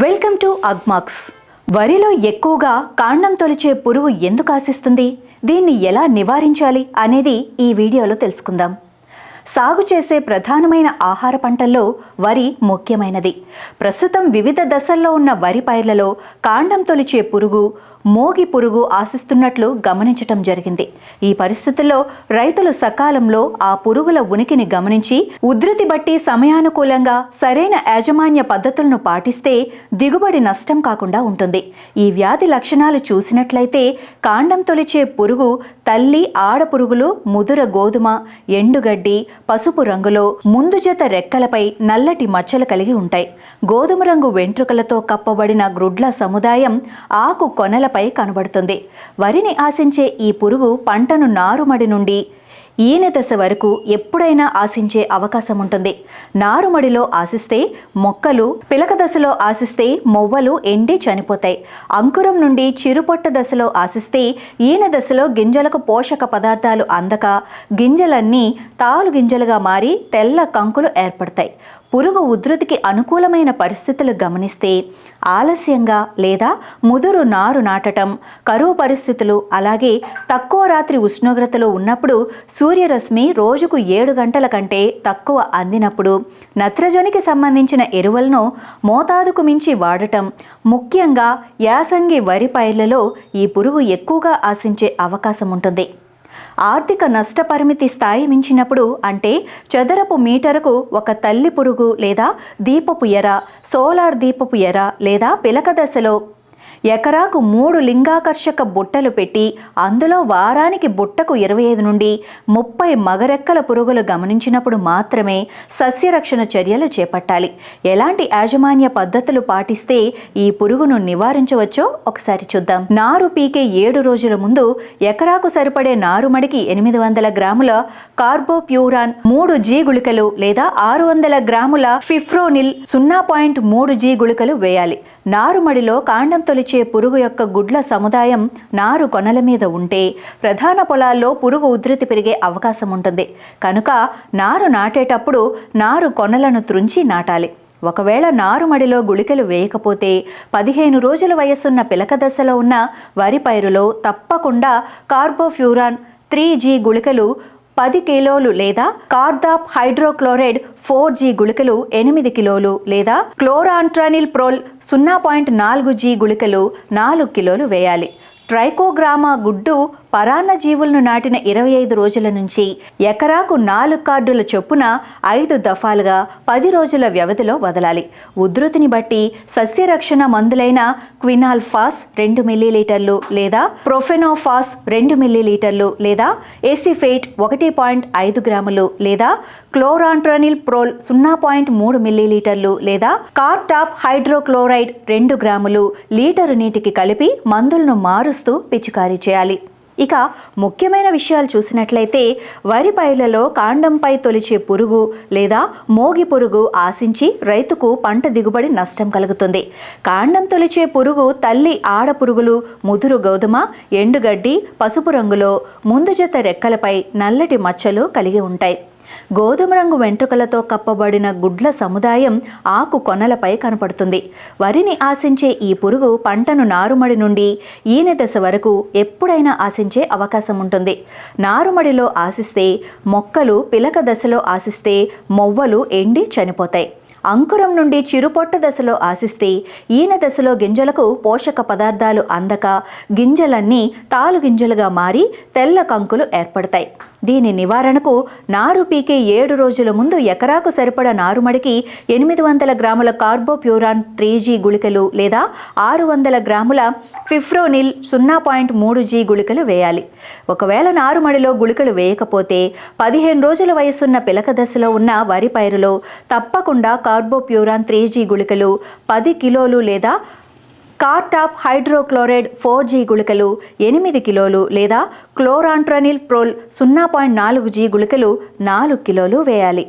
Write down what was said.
Welcome to Agmax. వరిలో ఎక్కువగా కాండం తొలిచే పురుగు ఎందుకు ఆశిస్తుంది? దీన్ని ఎలా నివారించాలి అనేది ఈ వీడియోలో తెలుసుకుందాం. సాగు చేసే ప్రధానమైన ఆహార పంటల్లో వరి ముఖ్యమైనది. ప్రస్తుతం వివిధ దశల్లో ఉన్న వరి పైర్లలో కాండం తొలిచే పురుగు మోగి పురుగు ఆశిస్తున్నట్లు గమనించటం జరిగింది. ఈ పరిస్థితుల్లో రైతులు సకాలంలో ఆ పురుగుల ఉనికిని గమనించి ఉధృతి బట్టి సమయానుకూలంగా సరైన యాజమాన్య పద్ధతులను పాటిస్తే దిగుబడి నష్టం కాకుండా ఉంటుంది. ఈ వ్యాధి లక్షణాలు చూసినట్లయితే కాండం తొలిచే పురుగు తల్లి ఆడ పురుగులు ముదుర గోధుమ ఎండుగడ్డి పసుపు రంగులో ముందు జత రెక్కలపై నల్లటి మచ్చలు కలిగి ఉంటాయి. గోధుమ రంగు వెంట్రుకలతో కప్పబడిన గ్రుడ్ల సముదాయం ఆకు కొనలపై కనబడుతుంది. వరిని ఆశించే ఈ పురుగు పంటను నారుమడి నుండి ఈనె దశ వరకు ఎప్పుడైనా ఆశించే అవకాశం ఉంటుంది. నారుమడిలో ఆశిస్తే మొక్కలు పిలక దశలో ఆశిస్తే మొవ్వలు ఎండి చనిపోతాయి. అంకురం నుండి చిరుపొట్ట దశలో ఆశిస్తే ఈనె దశలో గింజలకు పోషక పదార్థాలు అందక గింజలన్నీ తాలు గింజలుగా మారి తెల్ల కంకులు ఏర్పడతాయి. పురుగు ఉధృతికి అనుకూలమైన పరిస్థితులు గమనిస్తే ఆలస్యంగా లేదా ముదురు నారు నాటటం కరువు పరిస్థితులు అలాగే తక్కువ రాత్రి ఉష్ణోగ్రతలు ఉన్నప్పుడు సూర్యరశ్మి రోజుకు ఏడు గంటల కంటే తక్కువ అందినప్పుడు నత్రజనికి సంబంధించిన ఎరువులను మోతాదుకు మించి వాడటం. ముఖ్యంగా యాసంగి వరి పైర్లలో ఈ పురుగు ఎక్కువగా ఆశించే అవకాశం ఉంటుంది. ఆర్థిక నష్టపరిమితి స్థాయి మించినప్పుడు అంటే చదరపు మీటరుకు ఒక తల్లి పురుగు లేదా దీపపు ఎర సోలార్ దీపపు ఎర లేదా పిలక దశలో ఎకరాకు మూడు లింగాకర్షక బుట్టలు పెట్టి అందులో వారానికి బుట్టకు ఇరవై ఐదు నుండి ముప్పై మగరెక్కల పురుగులు గమనించినప్పుడు మాత్రమే సస్యరక్షణ చర్యలు చేపట్టాలి. ఎలాంటి యాజమాన్య పద్ధతులు పాటిస్తే ఈ పురుగును నివారించవచ్చో ఒకసారి చూద్దాం. నారు పీకే ఏడు రోజుల ముందు ఎకరాకు సరిపడే నారుమడికి ఎనిమిది వందల గ్రాముల కార్బోప్యూరాన్ మూడు జీ గుళికలు లేదా ఆరు వందల గ్రాముల ఫిఫ్రోనిల్ సున్నా పాయింట్ మూడు జీ గుళికలు వేయాలి. నారుమడిలో కాండం తొలిచే పురుగు యొక్క గుడ్ల సముదాయం నారు కొనల మీద ఉంటే ప్రధాన పొలాల్లో పురుగు ఉధృతి పెరిగే అవకాశం ఉంటుంది. కనుక నారు నాటేటప్పుడు నారు కొనలను త్రుంచి నాటాలి. ఒకవేళ నారుమడిలో గుళికలు వేయకపోతే పదిహేను రోజుల వయస్సున్న పిలక దశలో ఉన్న వరి పైరులో తప్పకుండా కార్బోఫ్యూరాన్ త్రీ జీ గుళికలు పది కిలోలు లేదా కార్దాప్ హైడ్రోక్లోరైడ్ ఫోర్ జీ గుళికలు ఎనిమిది కిలోలు లేదా క్లోరాంట్రానిల్ ప్రోల్ సున్నా పాయింట్ నాలుగు జీ గుళికలు నాలుగు కిలోలు వేయాలి. ట్రైకోగ్రామా గుడ్డు పరాన్న జీవులను నాటిన ఇరవై ఐదు రోజుల నుంచి ఎకరాకు నాలుగు కార్డుల చొప్పున ఐదు దఫాలుగా పది రోజుల వ్యవధిలో వదలాలి. ఉధృతిని బట్టి సస్యరక్షణ మందులైన క్వినాల్ఫాస్ రెండు మిల్లీలీటర్లు లేదా ప్రొఫెనోఫాస్ రెండు మిల్లీలీటర్లు లేదా ఎసిఫేట్ ఒకటి పాయింట్ ఐదు గ్రాములు లేదా క్లోరాంట్రనిల్ ప్రోల్ సున్నా పాయింట్ మూడు మిల్లీలీటర్లు లేదా కార్టాప్ హైడ్రోక్లోరైడ్ రెండు గ్రాములు లీటరు నీటికి కలిపి మందులను మారుస్తూ పిచికారీ చేయాలి. ఇక ముఖ్యమైన విషయాలు చూసినట్లయితే వరి పైర్లలో కాండంపై తొలిచే పురుగు లేదా మోగి పురుగు ఆశించి రైతుకు పంట దిగుబడి నష్టం కలుగుతుంది. కాండం తొలిచే పురుగు తల్లి ఆడ పురుగులు ముదురు గోధుమ ఎండుగడ్డి పసుపు రంగులో ముందు జత రెక్కలపై నల్లటి మచ్చలు కలిగి ఉంటాయి. గోధుమ రంగు వెంట్రుకలతో కప్పబడిన గుడ్ల సముదాయం ఆకు కొనలపై కనపడుతుంది. వరిని ఆశించే ఈ పురుగు పంటను నారుమడి నుండి ఈనె దశ వరకు ఎప్పుడైనా ఆశించే అవకాశం ఉంటుంది. నారుమడిలో ఆశిస్తే మొక్కలు పిలక దశలో ఆశిస్తే మొవ్వలు ఎండి చనిపోతాయి. అంకురం నుండి చిరుపొట్ట దశలో ఆశిస్తే ఈన దశలో గింజలకు పోషక పదార్థాలు అందక గింజలన్నీ తాలు గింజలుగా మారి తెల్ల కంకులు ఏర్పడతాయి. దీని నివారణకు నారు పీకే ఏడు రోజుల ముందు ఎకరాకు సరిపడ నారుమడికి ఎనిమిది వందల గ్రాముల కార్బోప్యూరాన్ త్రీ జీ గుళికలు లేదా ఆరు వందల గ్రాముల ఫిఫ్రోనిల్ సున్నా పాయింట్ మూడు జీ గుళికలు వేయాలి. ఒకవేళ నారుమడిలో గుళికలు వేయకపోతే పదిహేను రోజుల వయసున్న పిలక దశలో ఉన్న వరి పైరులో తప్పకుండా కార్బోప్యూరాన్ త్రీ జీ గుళికలు పది కిలోలు లేదా కార్టాప్ హైడ్రోక్లోరైడ్ ఫోర్ జీ గుళికలు ఎనిమిది కిలోలు లేదా క్లోరాంట్రనిల్ ప్రోల్ సున్నా పాయింట్ నాలుగు జీ గుళికలు నాలుగు కిలోలు వేయాలి.